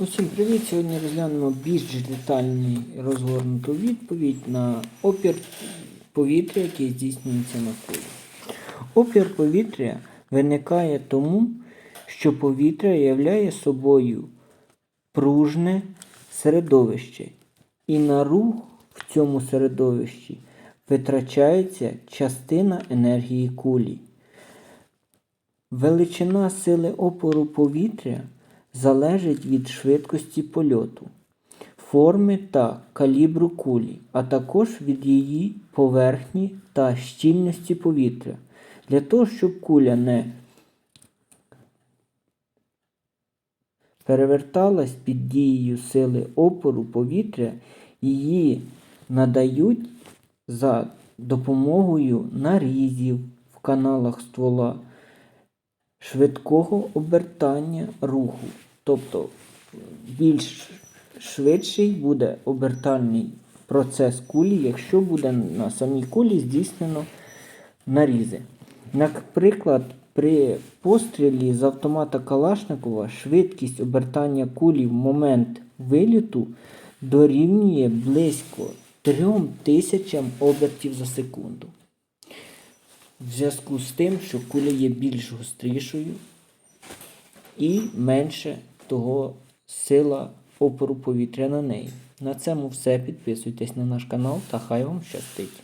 Усім привіт! Сьогодні розглянемо більш детальну розгорнуту відповідь на опір повітря, який здійснюється на кулі. Опір повітря виникає тому, що повітря являє собою пружне середовище, і на рух в цьому середовищі витрачається частина енергії кулі. Величина сили опору повітря залежить від швидкості польоту, форми та калібру кулі, а також від її поверхні та щільності повітря. Для того, щоб куля не переверталась під дією сили опору повітря, її надають за допомогою нарізів в каналах ствола швидкого обертання руху. Тобто більш швидший буде обертальний процес кулі, якщо буде на самій кулі здійснено нарізи. Наприклад, при пострілі з автомата Калашникова швидкість обертання кулі в момент виліту дорівнює близько 3000 обертів за секунду. В зв'язку з тим, що куля є більш гострішою і менше того сила опору повітря на неї. На цьому все. Підписуйтесь на наш канал та хай вам щастить.